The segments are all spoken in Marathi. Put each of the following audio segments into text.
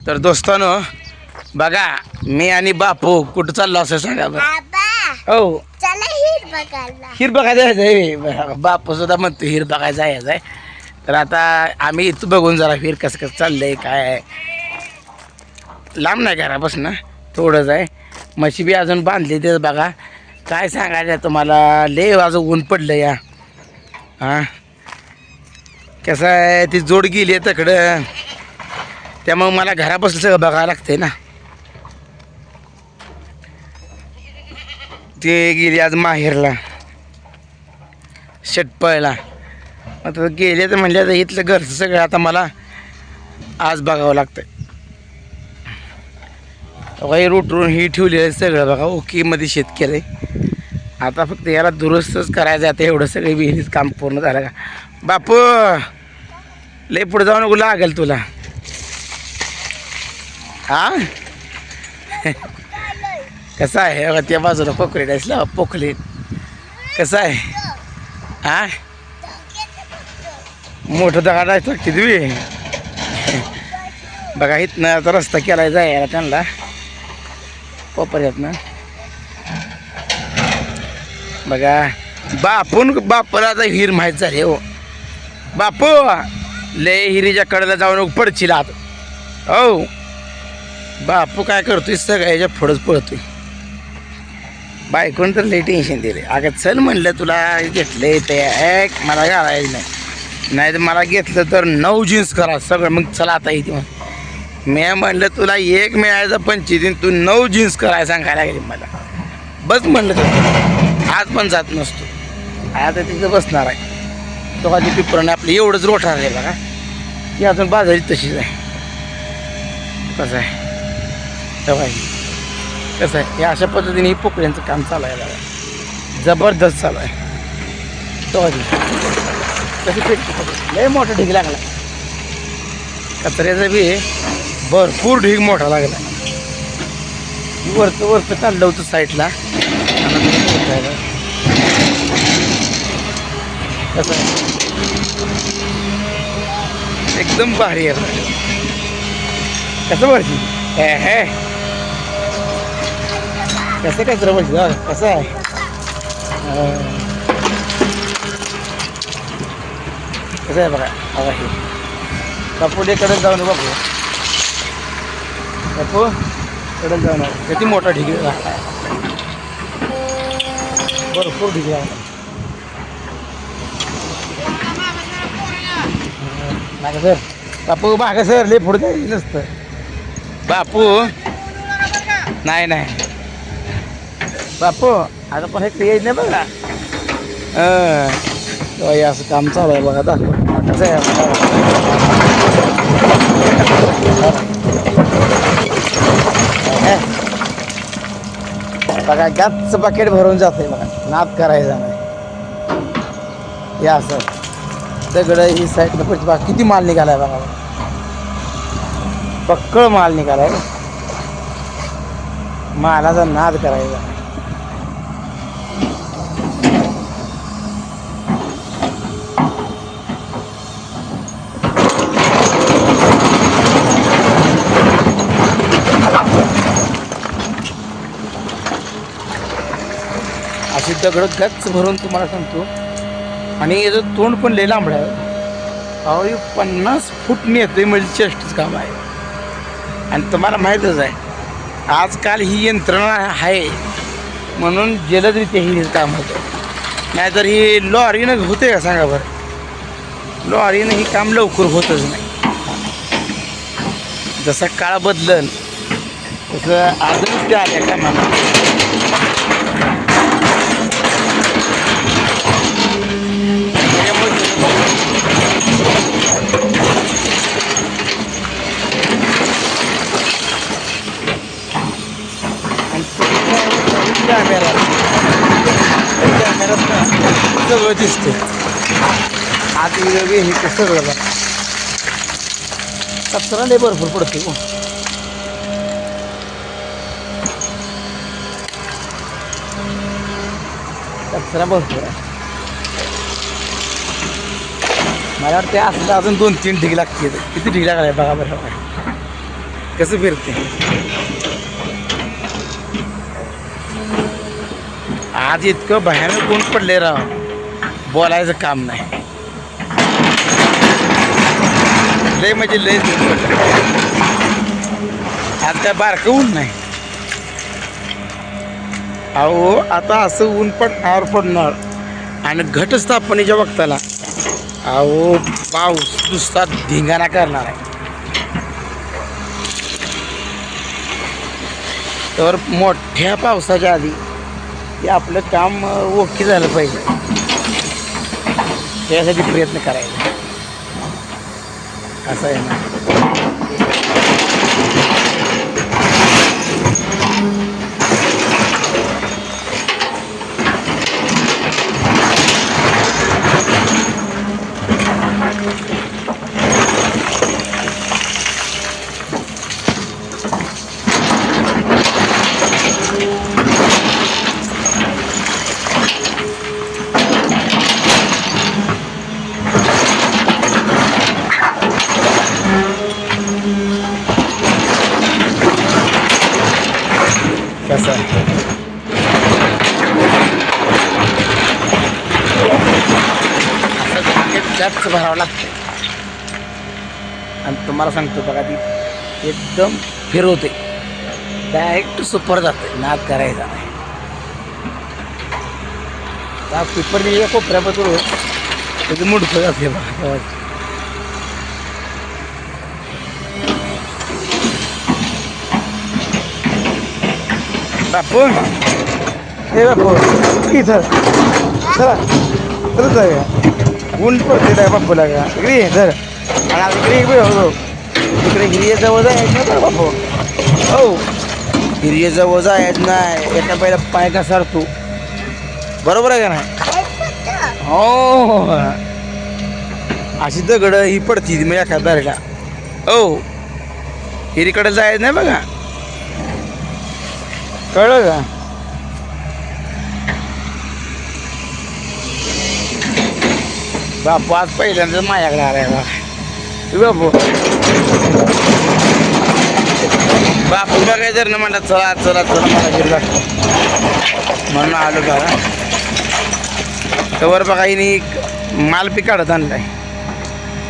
तर दोस्तानो बघा मी आणि बापू कुठं चाललो असं सांगा बरं. हो. चला हिर बघायला. हिर बघायला जायचंय बापू सुद्धा म्हणतो हिर बघायला जायचं आहे. तर आता आम्ही इथं बघून जरा हिर कसं कसं चाललंय काय आहे. लांब नाही घरापासून थोडंच आहे. म्हशी बी अजून बांधली तेच बघा. काय सांगायचं तुम्हाला? लय अजून ऊन पडलं या. हां. कसं आहे ती जोड गेली आहे तकडं. त्यामुळे मला घरापासून सगळं बघावं लागतंय ना. ते गेली आज माहेरला. शेटपळला. आता गेले तर म्हणले तर इथलं घरचं सगळं आता मला आज बघावं लागतंय. काही रोटरून ही ठेवलेलं आहे सगळं बघा. ओकेमध्ये शेत केलं आहे आता फक्त याला दुरुस्तच करायचं आता एवढं सगळं विहिरीत काम पूर्ण झालं का? बापू लय पुढे जाऊ नको लागेल तुला. हा? कसं आहे? अगं त्या बाजूला पोखरेट डायसला पोखलेट कसं आहे? हा? मोठं दगड लागते तुम्ही बघा इथनं आता रस्ता केला जायला त्यांना. कोपऱ्यातनं. बघा बापून बापूला आता हिर माहीत झाली हो. बापू लय हिरीच्या कडेला जाऊन पडशील आत. हो बापू काय करतोय सगळ्याच्या पुढंच पळतोय. बायकोन तर लई टेन्शन दिले अगं चल म्हणलं तुला घेतलंय ते. एक मला घालायचं नाही. नाही तर मला घेतलं तर नऊ जीन्स करा सगळं. मग चला आता इथे मग. मी म्हणलं तुला एक मिळायचं पंचवीस तू नऊ जीन्स करायला सांगायला लागली मला. बस म्हणलं तर. आज पण जात नसतो. आता तिथं बसणार आहे. तो आधी पिपराने आपलं एवढंच रोठा आहे बघा. ती अजून बाजारी तशीच आहे. कसं आहे? तेव्हा कसं आहे हे अशा पद्धतीने ही पोकळ्यांचं काम चालू आहे जबरदस्त चालू आहे. तो आधी. कशी लय मोठा ढीग लागला. कचऱ्याचा बी भरपूर ढीग मोठा लागला. वरचं वरचं काढलं होतं साईडला. कसं आहे? एकदम भारी आहे. कसं वरती हे हे. कसं कचरा वरती कसं आहे? कसं आहे बघा बघा हे. कपोलीकडे जाऊन बघू. कपू कडे जाऊन किती मोठा ढिगी भरपूर ढिगी आहे. सर. बापू मागं सर लय पुढे नसतं बापू. नाही नाही. बापू आता पण हे यायचं नाही बघा. हं. तेव्हा हे असं काम चालू आहे बघा दाखव. कसं आहे बघा. गॅसचं बघा बकेट भरून जाते बघा. नाद करायचा नाही. हे असं. सगळं ही साईडला पडते बघा किती माल निघालाय बघा. पक्कळ माल निघालाय. मालाचा नाद करायचा अशी दगड गच्च भरून तुम्हाला सांगतो. आणि याचं तोंड पण लय लांबड आहे. अहो पन्नास फूट नेते म्हणजे चेष्टच काम आहे. आणि तुम्हाला माहीतच आहे आजकाल ही यंत्रणा आहे. म्हणून जलदरित्या ही काम होतं. नाहीतर ही लॉरीनं होते का सांगा बरं? लॉरीनं ही काम लवकर होतच नाही. जसा काळ बदलन तसं अजून ते आल्या कामाला. कॅमेरा. कॅमेरात सगळं दिसते आत वेगळे हे कसं सगळं बघा. कचरा लय भरपूर पडते हो. कचरा भरपूर आहे. मला वाटतं असं अजून दोन तीन ढिग लागते किती ढिग लागलाय बघा बरं. कसं फिरते आज इतकं भयानक ऊन पडले राव. बोलायचं काम नाही. लय म्हणजे लय ऊन पडलं. आज काय बारकं ऊन नाही. अहो आता असं ऊन पडणार पडणार. आणि घटस्थापनेच्या वक्ताला. अहो पाऊस नुसता धिंगाणा करणार आहे. तर मोठ्या पावसाच्या आधी हे आपलं काम ओके झालं पाहिजे. त्यासाठी प्रयत्न करायचा. असं आहे ना. कसं आहे असं डोक्यात जास्त भरावं लागतं आणि तुम्हाला सांगतो बघा ती एकदम फिरवते. डायरेक्ट सुपर जाते नाद करायचा नाही. पेपर पेपरने कोपऱ्यापासून कोपऱ्याबद्दल त्याची मुडकं जाते बघा. आपण हे बापू इथं. चला चला जाऊया. ऊन पडते काय बापूला का इकडे ये धर. आणि आज इकडे इकडे हो इकडे हिरियेजवळ जायचं ना बापू? हो. हिरियेजवळ जायचं नाही. एका पहिला पाय का सारतो बरोबर आहे का नाही? हो. अशी दगड ही पडती म्हणजे एका दारीला. हो. हिरीकडे जायचं नाही बघा. कळलं का? बापू आज पहिल्यांदाच माझ्याकडे आलाय बापू. बापू बघाय जर ना म्हणला चला चला चला मला गिरला म्हणून आलो का तर बघा हिने माल पी काढत आणलाय.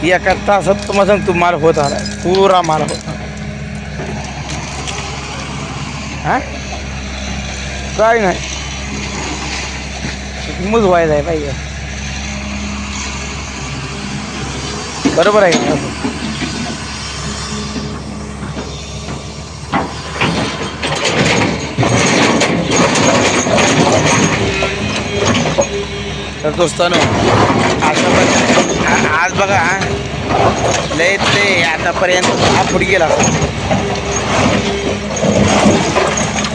एका तासात तुम्हाला सांगतो माल होत आलाय. पुरा माल होत आलाय. हा? काय नाही. मुजवायचं आहे पाहिजे बरोबर आहे. का? तर दोस्तानो आतापर्यंत आ- आज बघा लय ते आतापर्यंत दहा फूट गेला.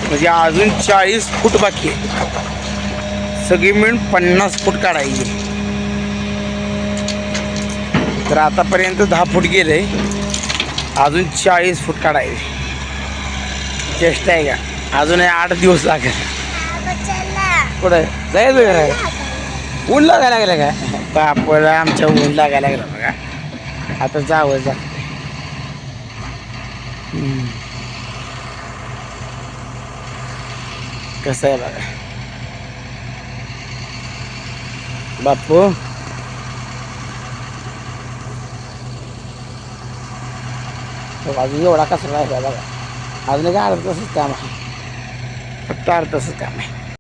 म्हणजे अजून चाळीस फूट बाकी आहे. सगळी मिळून पन्नास फूट काढायची तर आतापर्यंत दहा फूट गेले. अजून चाळीस फूट काढायचे. चेष्टा आहे का? अजून आठ दिवस लागेल. कुठं? जायचं का ऊन लागायला लागलं का? बापला आमच्या ऊन लागायला लागलं बघा. आता जावं जा कसं आहे बघा बापू? तो अजून एवढा कचरा राहिला बघा? अजून एक अर्ध तसंच काम आहे. फक्त अर्ध तसंच काम आहे.